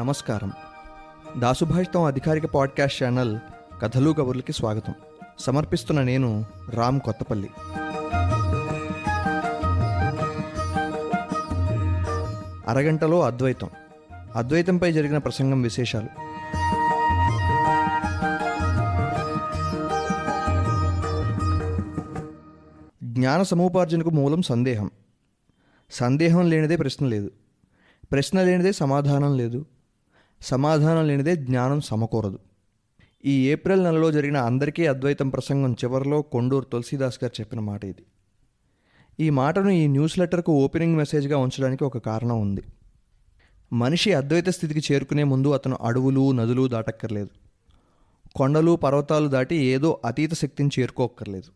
నమస్కారం. దాసుభాషితం అధికారిక podcast channel కథలు కబుర్లకి స్వాగతం. సమర్పిస్తున్న నేను రామ్ కొత్తపల్లి. అరగంటలో అద్వైతం. అద్వైతంపై జరిగిన ప్రసంగం విశేషాలు. జ్ఞాన సముపార్జనకు మూలం సందేహం. సందేహం లేనిదే ప్రశ్న లేదు. ప్రశ్న లేనిదే సమాధానం లేదు. సమాధానం లేనిదే జ్ఞానం సమకూరదు. ఈ ఏప్రిల్ నెలలో జరిగిన అందరికీ అద్వైతం ప్రసంగం చివరిలో కొండూరు తులసీదాస్ గారు చెప్పిన మాట ఇది. ఈ మాటను ఈ న్యూస్ లెటర్కు ఓపెనింగ్ మెసేజ్గా ఉంచడానికి ఒక కారణం ఉంది. మనిషి అద్వైత స్థితికి చేరుకునే ముందు అతను అడవులు నదులు దాటక్కర్లేదు. కొండలు పర్వతాలు దాటి ఏదో అతీత శక్తిని చేరుకోక్కర్లేదు.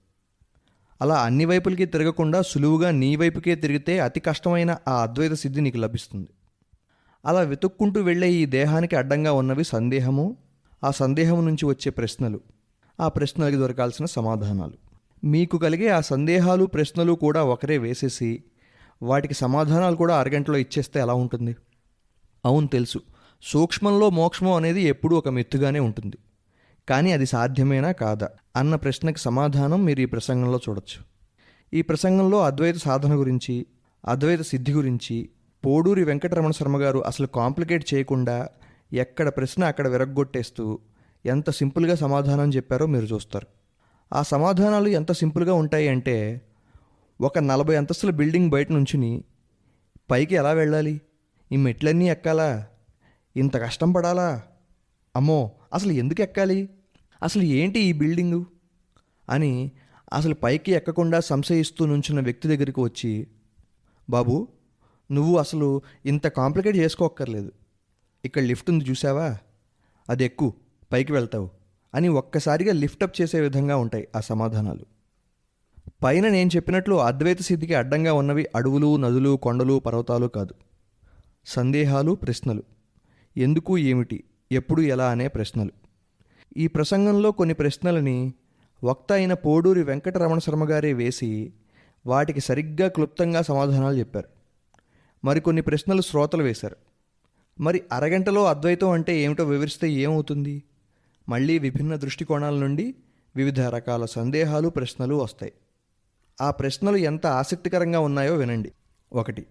అలా అన్ని వైపులకి తిరగకుండా సులువుగా నీ వైపుకే తిరిగితే అతి కష్టమైన ఆ అద్వైత సిద్ధి నీకు లభిస్తుంది. అలా వెతుక్కుంటూ వెళ్ళే ఈ దేహానికి అడ్డంగా ఉన్నవి సందేహము ఆ సందేహం నుంచి వచ్చే ప్రశ్నలు. ఆ ప్రశ్నలకి దొరకాల్సిన సమాధానాలు. మీకు కలిగే ఆ సందేహాలు ప్రశ్నలు కూడా ఒకరే వేసేసి వాటికి సమాధానాలు కూడా అరగంటలో ఇచ్చేస్తే ఎలా ఉంటుంది? అవును తెలుసు. సూక్ష్మంలో మోక్షమం అనేది ఎప్పుడూ ఒక మెత్తుగానే ఉంటుంది. కానీ అది సాధ్యమేనా కాదా? అన్న ప్రశ్నకి సమాధానం మీరు ఈ ప్రసంగంలో చూడొచ్చు. ఈ ప్రసంగంలో అద్వైత సాధన గురించి అద్వైత సిద్ధి గురించి పోడూరి వెంకటరమణ శర్మ గారు అసలు కాంప్లికేట్ చేయకుండా ఎక్కడ ప్రశ్న అక్కడ విరగ్గొట్టేస్తూ ఎంత సింపుల్గా సమాధానం చెప్పారో మీరు చూస్తారు. ఆ సమాధానాలు ఎంత సింపుల్గా ఉంటాయి అంటే ఒక నలభై అంతస్తుల బిల్డింగ్ బయట నుంచుని పైకి ఎలా వెళ్ళాలి? ఈ మెట్లన్నీ ఎక్కాలా? ఇంత కష్టం పడాలా? అమ్మో! అసలు ఎందుకు ఎక్కాలి? అసలు ఏంటి ఈ బిల్డింగు? అని అసలు పైకి ఎక్కకుండా సంశయిస్తూ నుంచున్న వ్యక్తి దగ్గరికి వచ్చి బాబు నువ్వు అసలు ఇంత కాంప్లికేట్ చేసుకోక్కర్లేదు. ఇక్కడ లిఫ్ట్ ఉంది చూసావా? అది ఎక్కువ పైకి వెళ్తావు అని ఒక్కసారిగా లిఫ్ట్ అప్ చేసే విధంగా ఉంటాయి ఆ సమాధానాలు. పైన నేను చెప్పినట్లు అద్వైత సిద్ధికి అడ్డంగా ఉన్నవి అడవులు నదులు కొండలు పర్వతాలు కాదు. సందేహాలు ప్రశ్నలు. ఎందుకు ఏమిటి ఎప్పుడు ఎలా అనే ప్రశ్నలు. ఈ ప్రసంగంలో కొన్ని ప్రశ్నలని వక్త అయిన పోడూరి వెంకటరమణ శర్మ గారే వేసి వాటికి సరిగ్గా క్లుప్తంగా సమాధానాలు చెప్పారు. మరికొన్ని ప్రశ్నలు శ్రోతలు వేశారు. మరి అరగంటలో అద్వైతం అంటే ఏమిటో వివరిస్తే ఏమవుతుంది? మళ్ళీ విభిన్న దృష్టికోణాల నుండి వివిధ రకాల సందేహాలు ప్రశ్నలు వస్తాయి. ఆ ప్రశ్నలు ఎంత ఆసక్తికరంగా ఉన్నాయో వినండి. ఒకటి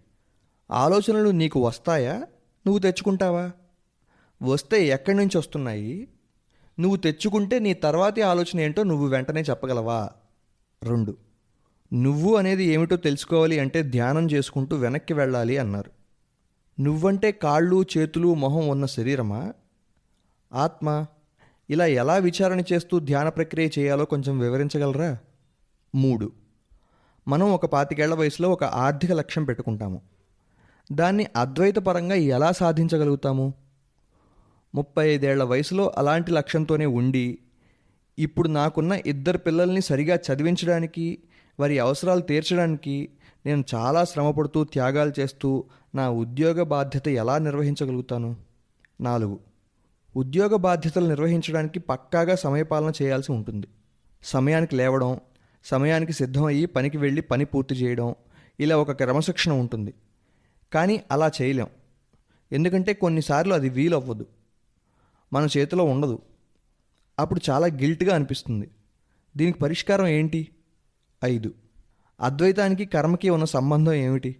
ఆలోచనలు నీకు వస్తాయా? నువ్వు తెచ్చుకుంటావా? వస్తే ఎక్కడి నుంచి వస్తున్నాయి? నువ్వు తెచ్చుకుంటే నీ తర్వాతి ఆలోచన ఏంటో నువ్వు వెంటనే చెప్పగలవా? రెండు నువ్వు అనేది ఏమిటో తెలుసుకోవాలి అంటే ధ్యానం చేసుకుంటూ వెనక్కి వెళ్ళాలి అన్నారు. నువ్వంటే కాళ్ళు చేతులు మొహం ఉన్న శరీరమా? ఆత్మ ఇలా ఎలా విచారణ చేస్తూ ధ్యాన ప్రక్రియ చేయాలో కొంచెం వివరించగలరా? మూడు. మనం ఒక పాతికేళ్ళ వయసులో ఒక ఆర్థిక లక్ష్యం పెట్టుకుంటాము. దాన్ని అద్వైతపరంగా ఎలా సాధించగలుగుతాము? ముప్పై ఐదేళ్ళ వయసులో అలాంటి లక్ష్యంతోనే ఉండి ఇప్పుడు నాకున్న ఇద్దరు పిల్లల్ని సరిగా చదివించడానికి వారి అవసరాలు తీర్చడానికి నేను చాలా శ్రమపడుతూ త్యాగాలు చేస్తూ నా ఉద్యోగ బాధ్యత ఎలా నిర్వహించగలుగుతాను? నాలుగు. ఉద్యోగ బాధ్యతలు నిర్వహించడానికి పక్కాగా సమయపాలన చేయాల్సి ఉంటుంది. సమయానికి లేవడం సమయానికి సిద్ధమయ్యి పనికి వెళ్ళి పని పూర్తి చేయడం ఇలా ఒక క్రమశిక్షణ ఉంటుంది. కానీ అలా చేయలేం. ఎందుకంటే కొన్నిసార్లు అది వీలవ్వదు. మన చేతిలో ఉండదు. అప్పుడు చాలా గిల్ట్గా అనిపిస్తుంది. దీనికి పరిష్కారం ఏంటి? ఐదు. అద్వైతానికి కర్మకి ఉన్న సంబంధం ఏమిటి?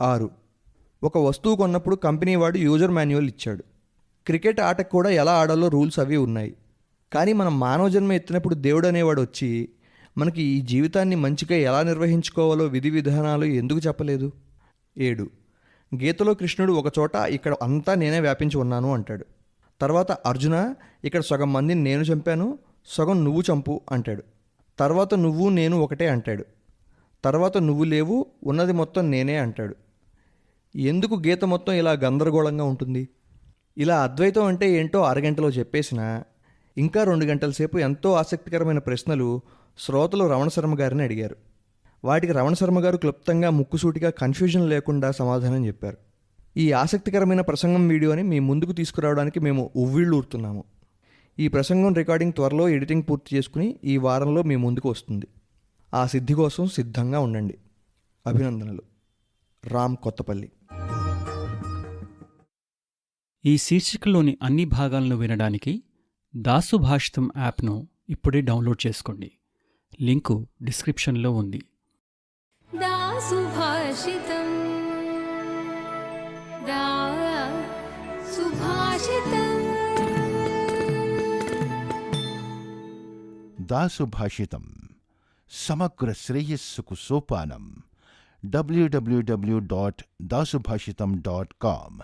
ఆరు. ఒక వస్తువు కొన్నప్పుడు కంపెనీ వాడు యూజర్ మాన్యువల్ ఇచ్చాడు. క్రికెట్ ఆటకు కూడా ఎలా ఆడాలో రూల్స్ అవి ఉన్నాయి. కానీ మనం మానవ జన్మ ఎత్తినప్పుడు దేవుడు అనేవాడు వచ్చి మనకి ఈ జీవితాన్ని మంచిగా ఎలా నిర్వహించుకోవాలో విధి విధానాలు ఎందుకు చెప్పలేదు? ఏడు. గీతలో కృష్ణుడు ఒకచోట ఇక్కడ అంతా నేనే వ్యాపించి ఉన్నాను అంటాడు. తర్వాత అర్జున ఇక్కడ సగం మందిని నేను చంపాను సగం నువ్వు చంపు అంటాడు. తర్వాత నువ్వు నేను ఒకటే అంటాడు. తర్వాత నువ్వు లేవు ఉన్నది మొత్తం నేనే అంటాడు. ఎందుకు గీత మొత్తం ఇలా గందరగోళంగా ఉంటుంది? ఇలా అద్వైతం అంటే ఏంటో అరగంటలో చెప్పేసిన ఇంకా రెండు గంటల సేపు ఎంతో ఆసక్తికరమైన ప్రశ్నలు శ్రోతలు రమణ శర్మ గారిని అడిగారు. వాటికి రమణ శర్మ గారు క్లుప్తంగా ముక్కుసూటిగా కన్ఫ్యూజన్ లేకుండా సమాధానం చెప్పారు. ఈ ఆసక్తికరమైన ప్రసంగం వీడియోని మీ ముందుకు తీసుకురావడానికి మేము ఉవ్విళ్ళూరుతున్నాము. ఈ ప్రసంగం రికార్డింగ్ త్వరలో ఎడిటింగ్ పూర్తి చేసుకుని ఈ వారంలో మీ ముందుకు వస్తుంది ఆ సిద్ధి కోసం సిద్ధంగా ఉండండి అభినందనలు రామ్ కొత్తపల్లి ఈ శీర్షికలోని అన్ని భాగాలను వినడానికి దాసు భాషితం యాప్ను ఇప్పుడే డౌన్లోడ్ చేసుకోండి లింకు డిస్క్రిప్షన్లో ఉంది दा सुभाषितम् दा सुभाषितम् दासुभाषितं समग्रश्रेयस्सुकुसोपानं W W W dot Dasubhashita dot com